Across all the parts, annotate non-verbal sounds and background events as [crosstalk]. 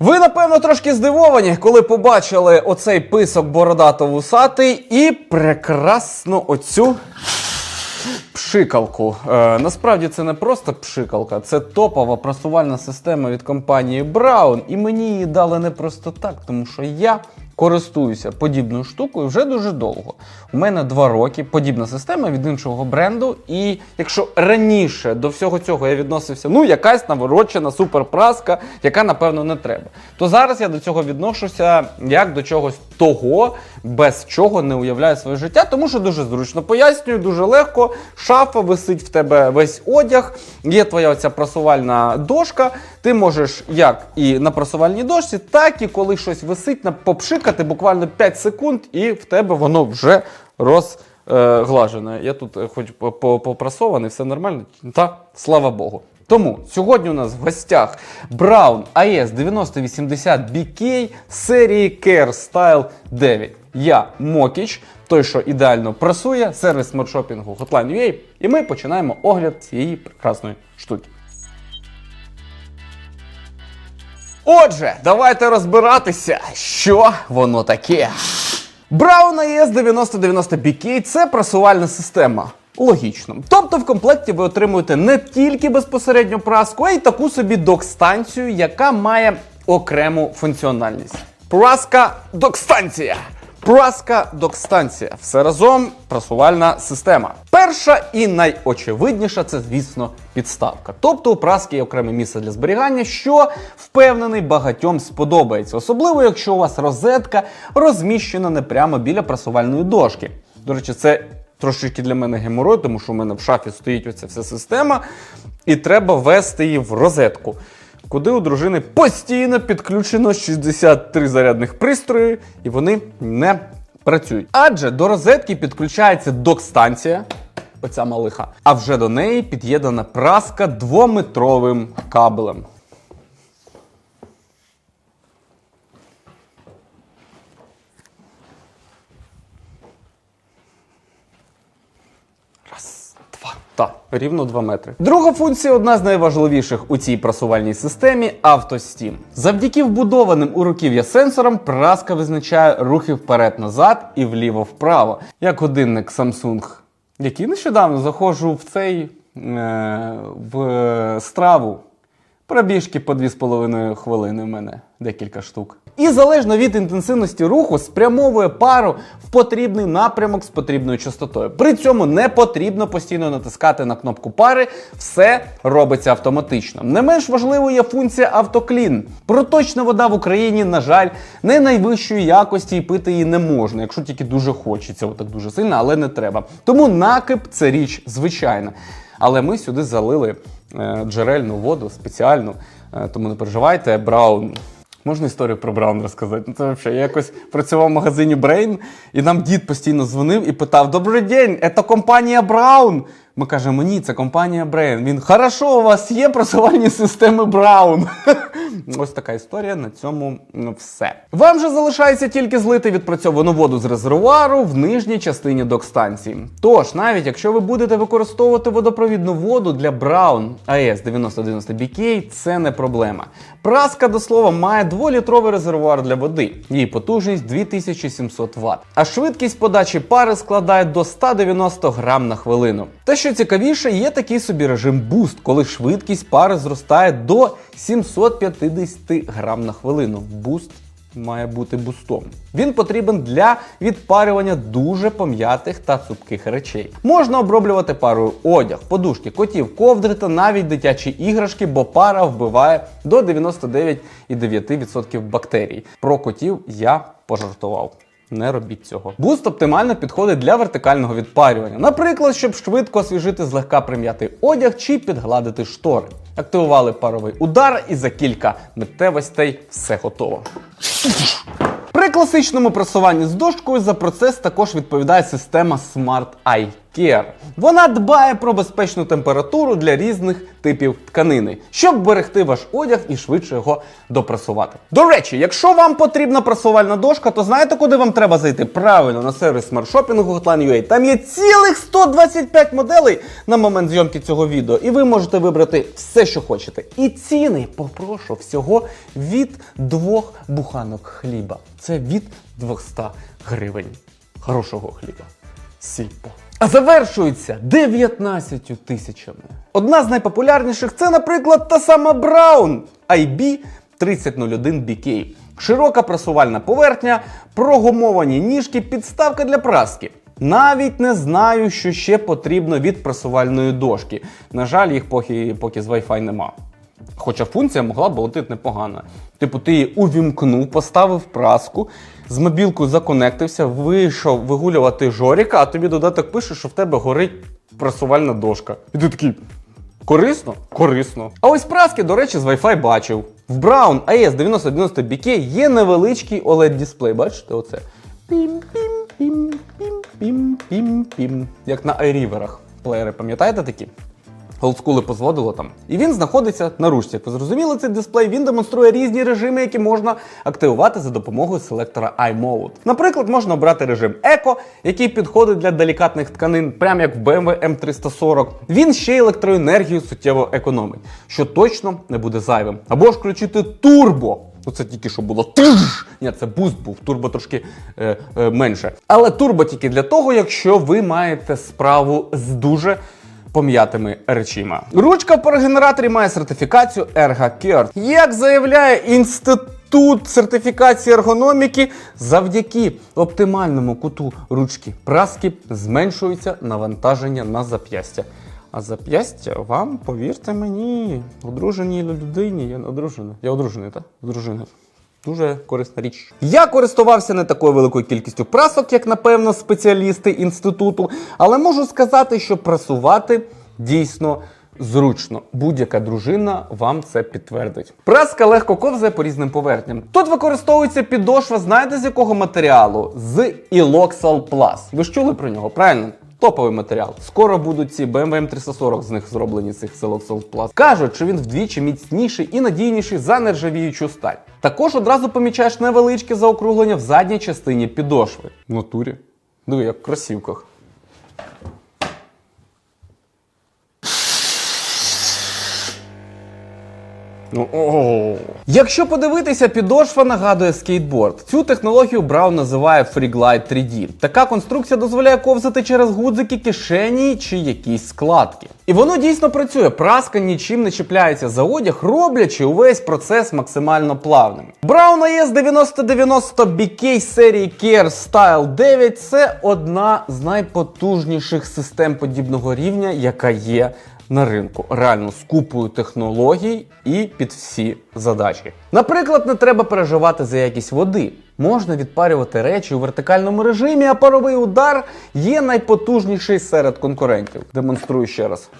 Ви, напевно, трошки здивовані, коли побачили оцей писок бородато-вусатий і прекрасну оцю пшикалку. Е, насправді це не просто пшикалка, це топова просувальна система від компанії Brown. І мені її дали не просто так, тому що я користуюся подібною штукою вже дуже довго. У мене два роки подібна система від іншого бренду. І якщо раніше до всього цього я відносився, ну якась наворочена суперпраска, яка напевно не треба, то зараз я до цього відношуся як до чогось того, без чого не уявляю своє життя, тому що дуже зручно пояснюю, дуже легко. Шафа висить в тебе весь одяг, є твоя оця просувальна дошка. Ти можеш як і на просувальній дошці, так і коли щось висить, на- попшикати буквально 5 секунд, і в тебе воно вже розглажене. Я тут е, хоч по- по- попрасований, все нормально. Та слава Богу. Тому сьогодні у нас в гостях Brown AS 9080 BK серії Care Style 9. Я Мокіч, той, що ідеально прасує, сервіс смартшопінгу Hotline.ua, і ми починаємо огляд цієї прекрасної штуки. Отже, давайте розбиратися, що воно таке. Brown AS 9090 BK – це прасувальна система. Логічно. Тобто в комплекті ви отримуєте не тільки безпосередньо праску, а й таку собі док-станцію, яка має окрему функціональність. Праска док-станція. Праска док-станція. Все разом прасувальна система. Перша і найочевидніша це, звісно, підставка. Тобто у праски є окреме місце для зберігання, що впевнений багатьом сподобається, особливо якщо у вас розетка розміщена не прямо біля прасувальної дошки. До речі, це трошечки для мене геморой, тому що у мене в шафі стоїть оця вся система, і треба ввести її в розетку. Куди у дружини постійно підключено 63 зарядних пристрої, і вони не працюють. Адже до розетки підключається док-станція, оця малиха, а вже до неї під'єднана праска двометровим кабелем. Та, рівно 2 метри. Друга функція одна з найважливіших у цій прасувальній системі автостім. Завдяки вбудованим у руків'я сенсорам праска визначає рухи вперед-назад і вліво-вправо, як годинник Samsung, який нещодавно заходжу в цей е, в страву. Пробіжки по 2,5 хвилини в мене декілька штук. І залежно від інтенсивності руху спрямовує пару в потрібний напрямок з потрібною частотою. При цьому не потрібно постійно натискати на кнопку пари, все робиться автоматично. Не менш важливою є функція автоклін. Проточна вода в Україні, на жаль, не найвищої якості і пити її не можна, якщо тільки дуже хочеться, отак дуже сильно, але не треба. Тому накип це річ звичайна. Але ми сюди залили джерельну воду спеціальну, е, тому не переживайте, Браун. Можна історію про Браун розказати? Ну, це взагалі, я якось працював в магазині Brain, і нам дід постійно дзвонив і питав: Добрий день, це компанія Браун. Ми кажемо, ні, це компанія Brain. Він хорошо, у вас є просувальні системи Браун. [laughs] Ось така історія. На цьому ну, все. Вам же залишається тільки злити відпрацьовану воду з резервуару в нижній частині док-станції. Тож, навіть якщо ви будете використовувати водопровідну воду для Brown AS 9090 BK, це не проблема. Праска, до слова, має 2-літровий резервуар для води. Її потужність 2700 Вт. А швидкість подачі пари складає до 190 грам на хвилину. Та що цікавіше, є такий собі режим буст, коли швидкість пари зростає до 750 грам на хвилину. Буст має бути бустом. Він потрібен для відпарювання дуже пом'ятих та цупких речей. Можна оброблювати парою одяг, подушки, котів, ковдри та навіть дитячі іграшки, бо пара вбиває до 99,9% бактерій. Про котів я пожартував. Не робіть цього. Буст оптимально підходить для вертикального відпарювання. Наприклад, щоб швидко освіжити злегка прим'ятий одяг чи підгладити штори. Активували паровий удар, і за кілька миттєвостей все готово. При класичному просуванні з дошкою за процес також відповідає система Smart Eye. Care. Вона дбає про безпечну температуру для різних типів тканини, щоб берегти ваш одяг і швидше його допрасувати. До речі, якщо вам потрібна прасувальна дошка, то знаєте, куди вам треба зайти? Правильно на сервіс смартшопінгу Hotline.ua. Там є цілих 125 моделей на момент зйомки цього відео, і ви можете вибрати все, що хочете. І ціни попрошу всього від двох буханок хліба. Це від 200 гривень. Хорошого хліба. Сільпо. А завершується 19 тисячами. Одна з найпопулярніших це, наприклад, та сама Brown IB 3001 BK. Широка прасувальна поверхня, прогумовані ніжки, підставка для праски. Навіть не знаю, що ще потрібно від прасувальної дошки. На жаль, їх поки, поки з Wi-Fi нема. Хоча функція могла б бути непогана. Типу, ти її увімкнув, поставив праску, з мобілкою законектився, вийшов вигулювати Жоріка, а тобі додаток пише, що в тебе горить прасувальна дошка. І ти такий. Корисно? Корисно. А ось праски, до речі, з Wi-Fi бачив. В Brown AS 9090 BK є невеличкий OLED дисплей. Бачите, оце? Пім-пім-пім-пім-пім-пім. Як на iRiverах. Плеєри, пам'ятаєте такі? Олдскули позводило там. І він знаходиться на ручці. Як ви зрозуміли, цей дисплей він демонструє різні режими, які можна активувати за допомогою селектора iMode. Наприклад, можна обрати режим Eco, який підходить для делікатних тканин, прямо як в BMW M340. Він ще електроенергію суттєво економить, що точно не буде зайвим. Або ж включити турбо. Ну, це тільки що було тиш. Ні, це буст був, турбо трошки е, е, менше. Але турбо тільки для того, якщо ви маєте справу з дуже пом'ятими речима. Ручка в парогенераторі має сертифікацію ErgaCare. Як заявляє інститут сертифікації ергономіки, завдяки оптимальному куту ручки праски зменшується навантаження на зап'ястя. А зап'ястя вам, повірте мені, одруженій людині. Я не одружений. Я одружений, так? Одружений. Дуже корисна річ. Я користувався не такою великою кількістю прасок, як напевно спеціалісти інституту, але можу сказати, що прасувати дійсно зручно. Будь-яка дружина вам це підтвердить. Праска легко ковзає по різним поверхням. Тут використовується підошва, знаєте з якого матеріалу? З Iloxal Plus. Ви ж чули про нього, правильно? Топовий матеріал. Скоро будуть ці BMW M340 з них зроблені цих Siloxal Plus. Кажуть, що він вдвічі міцніший і надійніший за нержавіючу сталь. Також одразу помічаєш невеличке заокруглення в задній частині підошви. В натурі. Диви, як в кросівках. Ну. Якщо подивитися, підошва нагадує скейтборд. Цю технологію Браун називає FreeGlide 3D. Така конструкція дозволяє ковзати через гудзики, кишені чи якісь складки. І воно дійсно працює. Праска нічим не чіпляється за одяг, роблячи увесь процес максимально плавним. Brown AS 9090 BK серії Care Style 9 це одна з найпотужніших систем подібного рівня, яка є на ринку, реально з купою технологій і під всі задачі. Наприклад, не треба переживати за якість води. Можна відпарювати речі у вертикальному режимі, а паровий удар є найпотужніший серед конкурентів. Демонструю ще раз.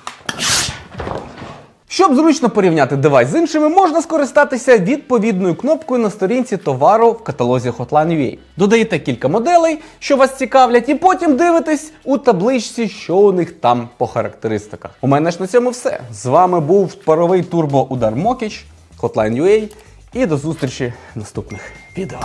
Щоб зручно порівняти девайс з іншими, можна скористатися відповідною кнопкою на сторінці товару в каталозі Hotline.ua. Додаєте кілька моделей, що вас цікавлять, і потім дивитесь у табличці, що у них там по характеристиках. У мене ж на цьому все. З вами був паровий турбо-удар Мокіч, Hotline.ua і до зустрічі в наступних відео.